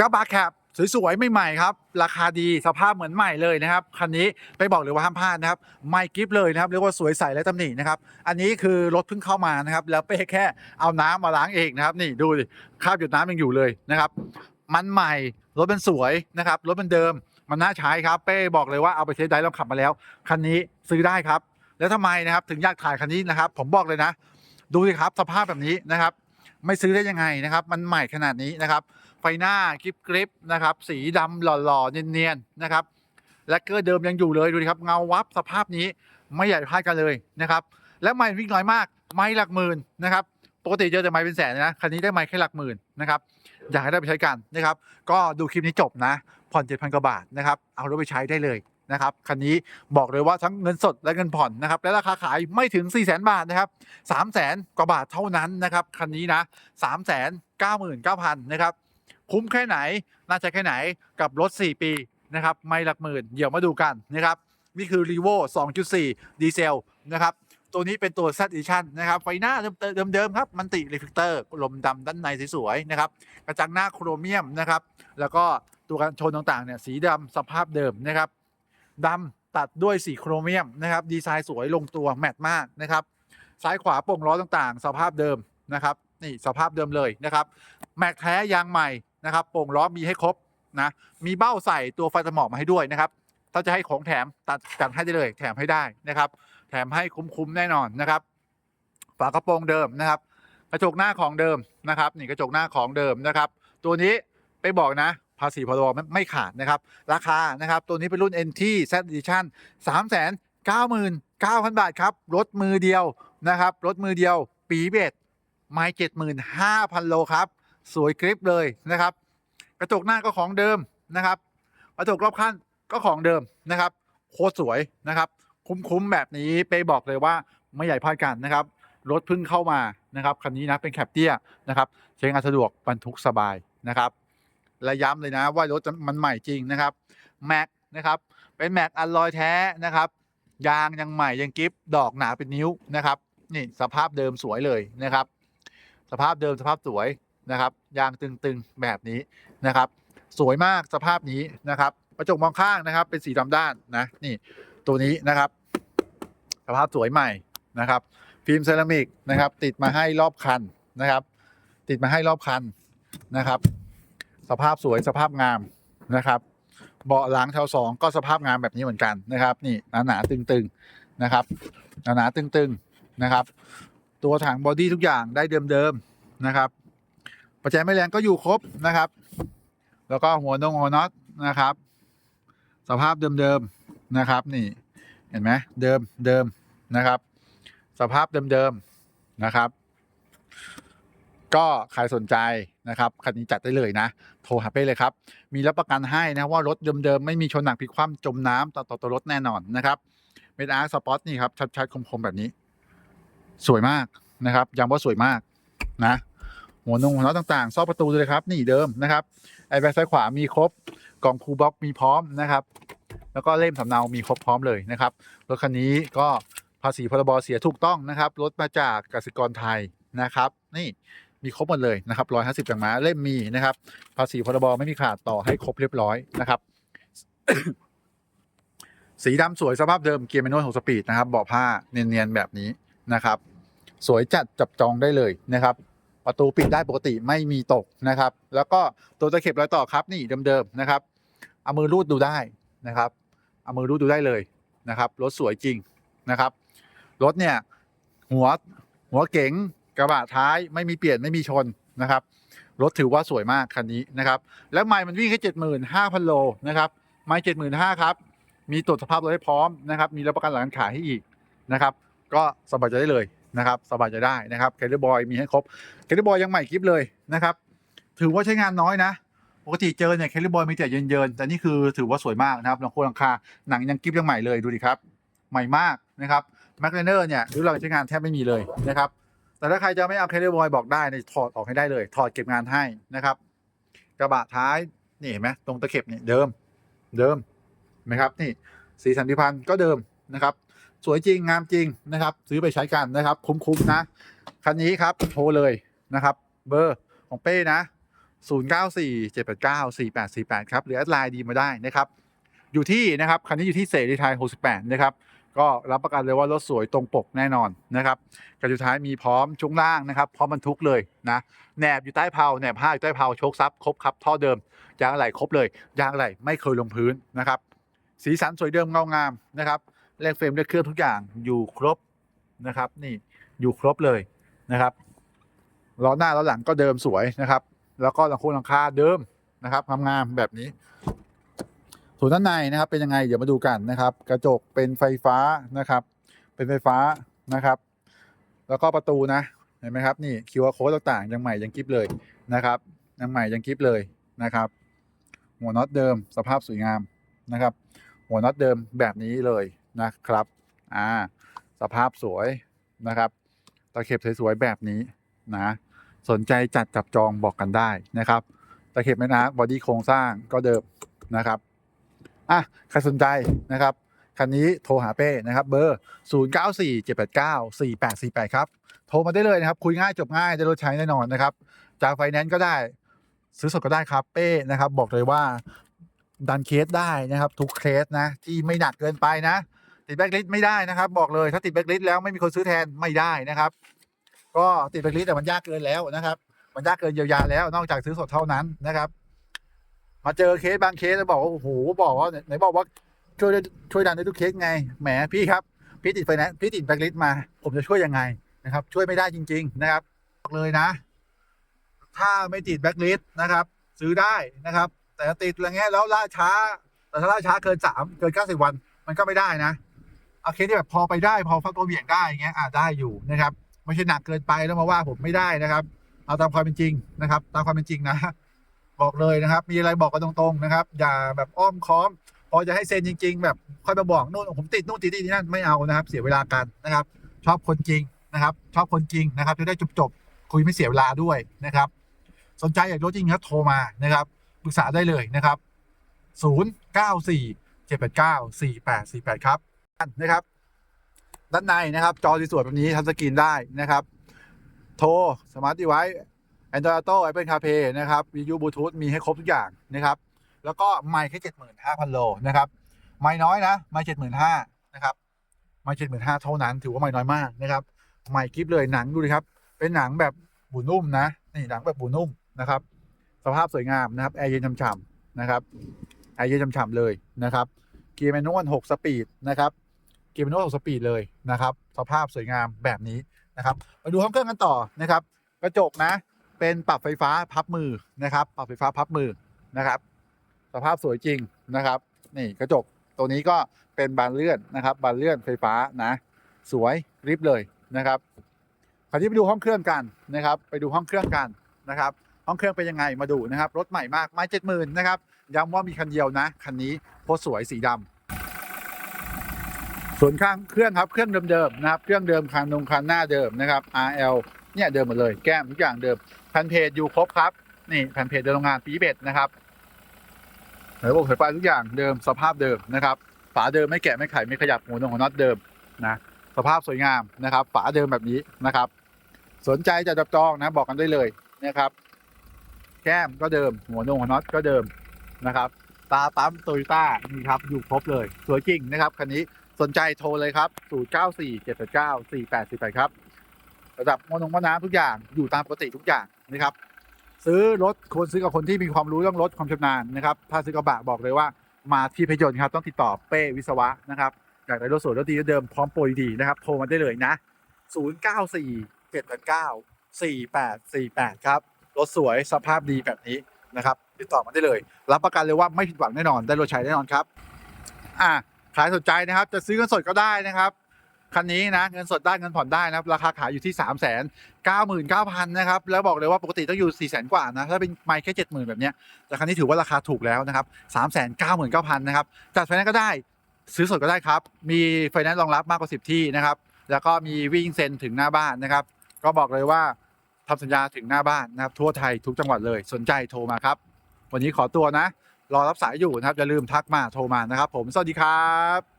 กระบะแคปสวยๆใหม่ๆครับ ราคาดีสภาพเหมือนใหม่เลยนะครับ คันนี้ไปบอกเลยว่าห้ามพลาดนะครับ ไม่กิฟเลยนะครับเรียกว่าสวยใสและตำหนินะครับ อันนี้คือรถเพิ่งเข้ามานะครับ แล้วเป้แค่เอาน้ำมาล้างเองนะครับ นี่ดูดิคราบหยดน้ำยังอยู่เลยนะครับ มันใหม่รถมันสวยนะครับรถมันเดิม มันน่าใช้ครับ เป้บอกเลยว่าเอาไปเทสได้ลองขับมาแล้วคันนี้ซื้อได้ครับ แล้วทำไมนะครับถึงอยากถ่ายคันนี้นะครับ ผมบอกเลยนะ ดูสิครับสภาพแบบนี้นะครับ ไม่ซื้อได้ยังไงนะครับ มันใหม่ขนาดนี้นะครับ ฟหน้ากริปกริปนะครับ สีดำหล่อๆ เนียนๆ นะครับ และเกอร์เดิมยังอยู่เลยดูดิครับ เงาวับสภาพนี้ไม่ใหญ่พลาดกันเลยนะครับ และไม่วิ่งน้อยมาก ไม่หลักหมื่นนะครับ ปกติเจอแต่ไม่เป็นแสนนะ คันนี้ได้ไม่แค่หลักหมื่นนะครับ อยากให้ได้ไปใช้กันนะครับ ก็ดูคลิปนี้จบนะ ผ่อนเจ็ดพันกว่าบาทนะครับ เอารถไปใช้ได้เลยนะครับคันนี้บอกเลยว่าทั้งเงินสดและเงินผ่อนนะครับและราคาขายไม่ถึง 4 0 0 0 0 0 บาทนะครับ3 0 0 0 0 0 กว่าบาทเท่านั้นนะครับคันนี้นะ 3 9 9 9 0 0 0นะครับ คุ้มแค่ไหน น่าจะแค่ไหนกับรถ 4 ปีนะครับไม่หลักหมื่นเดี๋ยวมาดูกันนะครับนี่คือ r e v o 2.4 ดีเซลนะครับตัวนี้เป็นตัว Z Edition นะครับไฟหน้าเดิมๆครับมันติรีเฟกเตอร์ลมดำด้านในสวยๆนะครับกระจังหน้าโครเมียมนะครับแล้วก็ตัวกันชนต่างๆเนี่ยสีดำสภาพเดิมนะครับดำตัดด้วยสีโครเมียมนะครับดีไซน์สวยลงตัวแมทมากนะครับซ้ายขวาโป่งล้อต่างๆ สภาพเดิมนะครับนี่สภาพเดิมเลยนะครับแม็กแท้ยางใหม่ นะครับโป่งล้อมีให้ครบนะมีเบ้าใส่ตัวไฟสมองมาให้ด้วยนะครับ ถ้าจะให้ของแถมตัดกันให้ได้เลย แถมให้ได้นะครับ แถมให้คุ้มๆแน่นอนนะครับ ฝากระโปรงเดิมนะครับ กระจกหน้าของเดิมนะครับ นี่กระจกหน้าของเดิมนะครับ ตัวนี้ไปบอกนะภาษีพรบไม่ไม่ขาดนะครับ ราคานะครับ ตัวนี้เป็นรุ่น NT Z Edition 3 9 9 0 0 0 บาทครับ รถมือเดียวนะครับ รถมือเดียว ปีเบดไม่เจ็ดหมื่นห้าพันโลครับ สวยกริปเลยนะครับ กระจกหน้าก็ของเดิมนะครับ กระจกรอบข้างก็ของเดิมนะครับ โคตรสวยนะครับ คุ้มๆแบบนี้ไปบอกเลยว่าไม่ใหญ่พลาดกันนะครับ รถเพิ่งเข้ามานะครับคันนี้นะเป็นแคปเตี้ยนะครับใช้งานสะดวกบรรทุกสบายนะครับและย้ำเลยนะว่ารถมันใหม่จริงนะครับแม็กนะครับเป็นแม็กอัลลอยแท้นะครับยางยังใหม่ยังกิฟดอกหนาเป็นนิ้วนะครับนี่สภาพเดิมสวยเลยนะครับ สภาพเดิมสภาพสวย นะครับยางตึงๆแบบนี้นะครับ สวยมากสภาพนี้นะครับกระจกมองข้างนะครับ เป็นสีดำด้านนะนี่ตัวนี้นะครับ สภาพสวยใหม่นะครับ ฟิล์มเซรามิกนะครับ ติดมาให้รอบคันนะครับ ติดมาให้รอบคันนะครับ สภาพสวยสภาพงามนะครับ เบาะหลังแถวสองก็สภาพงามแบบนี้เหมือนกันนะครับ นี่หนาหนาๆตึงๆนะครับหนาหนาๆตึงๆนะครับ ตัวถังบอดี้ทุกอย่างได้เดิมๆนะครับ ปัจจัยไม่แรงก็อยู่ครบนะครับ แล้วก็หัวนงหัวน็อตนะครับ สภาพเดิมๆนะครับ นี่เห็นไหมเดิมเดิมนะครับ สภาพเดิมๆนะครับ ก็ใครสนใจนะครับคันนี้จัดได้เลยนะ โทรหาไปเลยครับ มีรับประกันให้นะว่ารถเดิมๆไม่มีชนหนักพลิกคว่ำจมน้ำต่อต่อตัวรถแน่นอนนะครับเมดอาร์สปอตนี่ครับชัดๆคมๆแบบนี้ สวยมากนะครับย้ำว่าสวยมากนะ หัวนงหัวน็อตต่างๆ ซ่อกประตูเลยครับ นี่เดิมนะครับไอแบ็คซ้ายขวามีครบกล่องคูบ็อกมีพร้อมนะครับ แล้วก็เล่มสำเนามีครบพร้อมเลยนะครับรถคันนี้ก็ภาษีพรบเสียถูกต้องนะครับรถมาจากกสิกรไทยนะครับ นี่มีครบหมดเลยนะครับร้อยห้าสิบจังม้าเล่มมีนะครับ ภาษีพรบไม่มีขาดต่อให้ครบเรียบร้อยนะครับ สีดำสวยสภาพเดิมเกียร์แมนนวลหกสปีดนะครับเบาะผ้าเนียนๆแบบนี้นะครับ สวยจัดจับจองได้เลยนะครับ ประตูปิดได้ปกติไม่มีตกนะครับ แล้วก็ตัวตะเข็บรอยต่อครับนี่เดิมๆนะครับเอามือรูดดูได้นะครับเอามือรูดดูได้เลยนะครับรถสวยจริงนะครับรถเนี่ยหัวหัวเก๋งกระบะท้ายไม่มีเปลี่ยนไม่มีชนนะครับรถถือว่าสวยมากคันนี้นะครับ แล้วไมล์มันวิ่งแค่เจ็ดหมื่นห้าพันโลนะครับไมล์เจ็ดหมื่นห้าครับ มีตรวจสภาพรถให้พร้อมนะครับ มีรับประกันหลังการขายให้อีกนะครับ ก็สบายใจได้เลย นะครับสบายใจได้นะครับแคลิบอยมีให้ครบแคลิบอยยังใหม่คลิปเลยนะครับ ถือว่าใช้งานน้อยนะปกติเจอเนี่ยแคลิบอยมีแต่เยินๆแต่นี่คือถือว่าสวยมากนะครับหลังโคหลังคาหนังยังกิฟยังใหม่เลยดูดิครับใหม่มากนะครับแมคเลเนอร์เนี่ยรู้เราใช้งานแทบไม่มีเลยนะครับแต่ถ้าใครจะไม่เอาแคลิบอยบอกได้ถอดออกให้ได้เลย ถอดเก็บงานให้นะครับกระบะท้ายนี่เห็นไหมตรงตะเข็บนี่เดิมเดิมนไหมครับนี่สีสันพิพันธ์ก็เดิมนะครับ สวยจริงงามจริงนะครับ ซื้อไปใช้กันนะครับ คุ้มๆนะ คันนี้ครับโทรเลยนะครับ เบอร์ของเป้นะ 0947894848 ครับหรือแอดไลน์ดีมาได้นะครับ อยู่ที่นะครับคันนี้อยู่ที่เสรีไทย68 นะครับ ก็รับประกันเลยว่ารถสวยตรงปกแน่นอนนะครับกระจุดท้ายมีพร้อมช่วงล่างนะครับพร้อมบรรทุกเลยนะแหนบอยู่ใต้เพลาแหนบผ้าอยู่ใต้เพลาโชคซับครบครับท่อเดิมยางอะไหล่ครบเลยยางอะไหล่ไม่เคยลงพื้นนะครับสีสันสวยเดิมเงางามนะครับ แลกเฟรมเลือกเครื่องทุกอย่างอยู่ครบนะครับ นี่อยู่ครบเลยนะครับล้อหน้าล้อหลังก็เดิมสวยนะครับ แล้วก็หลังโค้งหลังคาเดิมนะครับงามๆแบบนี้ ส่วนด้านในนะครับ เป็นยังไงเดี๋ยวมาดูกันนะครับ กระจกเป็นไฟฟ้านะครับ เป็นไฟฟ้านะครับ แล้วก็ประตูนะเห็นไหมครับนี่คิวอาร์โค้ดต่างๆยังใหม่ยังกิฟเลยนะครับยังใหม่ยังกิฟเลยนะครับ หัวน็อตเดิมสภาพสวยงามนะครับ หัวน็อตเดิมแบบนี้เลย นะครับอ่าสภาพสวยนะครับ ตะเข็บสวยๆแบบนี้นะสนใจจัดจับจองบอกกันได้นะครับ ตะเข็บแม่น้ำบอดี้โครงสร้างก็เดิมนะครับอะใครสนใจนะครับคันนี้โทรหาเป้นะครับ เบอร์ 0 9 4 7 8 9 4 8 4 8 ครับ โทรมาได้เลยนะครับ คุยง่ายจบง่ายได้รถใช้แน่นอนนะครับ จากไฟแนนซ์ก็ได้ ซื้อสดก็ได้ครับเป้นะครับ บอกเลยว่าดันเคสได้นะครับ ทุกเคสนะ ที่ไม่หนักเกินไปนะ ติดแบ็กลิสไม่ได้นะครับ บอกเลยถ้าติดแบ็กลิสแล้วไม่มีคนซื้อแทนไม่ได้นะครับ ก็ติดแบ็กลิสแต่มันยากเกินแล้วนะครับ มันยากเกินเยียวยาแล้ว นอกจากซื้อสดเท่านั้นนะครับ มาเจอเคสบางเคสแล้วบอกว่าโอ้โหบอกว่าไหนบอกว่าช่วยช่วยดันได้ทุกเคสไงแหมพี่ครับพี่ติดไฟแนนซ์พี่ติดแบล็คลิสต์มา ผมจะช่วยยังไงนะครับ ช่วยไม่ได้จริง ๆ นะครับบอกเลยนะ ถ้าไม่ติดแบล็คลิสต์นะครับ ซื้อได้นะครับ แต่ติดอะไรเงี้ยแล้วล่าช้าแต่ถ้าล่าช้าเกินสามเกินเก้าสิบวัน มันก็ไม่ได้นะ เอาเคสที่แบบพอไปได้พอฟักตัวเบี่ยงได้อย่างเงี้ยอ่าได้อยู่นะครับไม่ใช่หนักเกินไปแล้วมาว่าผมไม่ได้นะครับ เอาตามความเป็นจริงนะครับ ตามความเป็นจริงนะ บอกเลยนะครับ มีอะไรบอกกันตรงๆนะครับ อย่าแบบอ้อมค้อม พอจะให้เซ็นจริง ๆ แบบค่อยมาบอกนู่นผมติดนู่นติดนี่นั่นไม่เอานะครับ เสียเวลากันนะครับ ชอบคนจริงนะครับ ชอบคนจริงนะครับจะได้จบๆคุยไม่เสียเวลาด้วยนะครับ สนใจอยากรถจริงครับโทรมานะครับปรึกษาได้เลยนะครับ 0 9 4 7 8 9 4 8 4 8 ครับ นะครับ ด้านในนะครับ จอสวยๆแบบนี้ทัชสกรีนได้นะครับ โทรสมาร์ทดีไว Android Auto Apple CarPlay นะครับวิทยุบลูทูธมีให้ครบทุกอย่างนะครับ แล้วก็ไมค์แค่เจ็ดหมื่นห้าพันโลนะครับ ไม่น้อยนะ ไม่เจ็ดหมื่นห้านะครับ ไม่เจ็ดหมื่นห้าเท่านั้น ถือว่าไม่น้อยมากนะครับ ไม่คลิปเลยหนังดูดิครับ เป็นหนังแบบบูนุ่มนะ นี่หนังแบบบูนุ่มนะครับ สภาพสวยงามนะครับ แอร์เย็นฉ่ำๆนะครับ แอร์เย็นฉ่ำๆเลยนะครับ เกียร์แมนนวลหกสปีดนะครับ เกียร์แมนนวลหกสปีดเลยนะครับ สภาพสวยงามแบบนี้นะครับ มาดูห้องเครื่องกันต่อนะครับ กระจกนะ เป็นปรับไฟฟ้าพับมือนะครับ ปรับไฟฟ้าพับมือนะครับ สภาพสวยจริงนะครับ นี่กระจกตัวนี้ก็เป็นบานเลื่อนนะครับ บานเลื่อนไฟฟ้านะ สวยริบเลยนะครับคราวนี้ไปดูห้องเครื่องกันนะครับ ไปดูห้องเครื่องกันนะครับ ห้องเครื่องเป็นยังไงมาดูนะครับ รถใหม่มากไม้เจ็ดหมื่นนะครับย้ำว่ามีคันเดียวนะ คันนี้โคตรสวยสีดำ ส่วนข้างเครื่องครับเครื่องเดิมๆนะครับ เครื่องเดิมคันนงคันหน้าเดิมนะครับ RL เนี่ยเดิมหมดเลยแก้มทุกอย่างเดิมแผ่นเพจอยู่ครบครับนี่แผ่นเพจเดินโรงงานปีเบ็ดนะครับระบบไฟฟ้าทุกอย่างเดิมสภาพเดิมนะครับฝาเดิมไม่แกะไม่ไขไม่ขยับหัวนงหัวน็อตเดิมนะสภาพสวยงามนะครับ ฝาเดิมแบบนี้นะครับ สนใจจะจับจองนะบอกกันได้เลยนะครับ แก้มก็เดิมหัวนงหัวน็อตก็เดิมนะครับ ตาปั๊มโตโยต้านี่ครับอยู่ครบเลย สวยจริงนะครับคันนี้ สนใจโทรเลยครับ 0 9 4 7 8 9 4 8 4 8 ครับ ระดับมอนงมน้ำทุกอย่างอยู่ตามปกติทุกอย่างนะครับ ซื้อรถควรซื้อกับคนที่มีความรู้เรื่องรถความชำนาญนะครับ ถ้าซื้อกระบะบอกเลยว่ามาที่เพยนต์ครับ ต้องติดต่อเป้วิศวะนะครับอยากได้รถสวยรถดีรถเดิมพร้อมโปรดีนะครับโทรมาได้เลยนะ 0 9 4 7 8 9 4 8 4 8 ครับ รถสวยสภาพดีแบบนี้นะครับ ติดต่อมาได้เลย รับประกันเลยว่าไม่ผิดหวังแน่นอนได้รถใช้แน่นอนครับ อ่า ใครสนใจนะครับ จะซื้อเงินสดก็ได้นะครับคันนี้นะเงินสดได้เงินผ่อนได้นะครับราคาขายอยู่ที่ 3 9 9 0 0 0นะครับแล้วบอกเลยว่าปกติต้องอยู่ 4 0 0 0 0 กว่านะถ้าเป็นไมค์แค่ 70,000 แบบเนี้ยแต่คันนี้ถือว่าราคาถูกแล้วนะครับ 3 9 9 9 0 0นะครับจัดไฟแนนซ์ก็ได้ซื้อสดก็ได้ครับ มีไฟแนนซ์รองรับมากกว่า 10 ที่นะครับแล้วก็มีวิ่งเซ็นถึงหน้าบ้านนะครับ ก็บอกเลยว่าทำสัญญาถึงหน้าบ้านนะครับทั่วไทยทุกจังหวัดเลยสนใจโทรมาครับ วันนี้ขอตัวนะ รอรับสายอยู่นะครับอย่าลืมทักมาโทรมานะครับ ผมสวัสดีครับ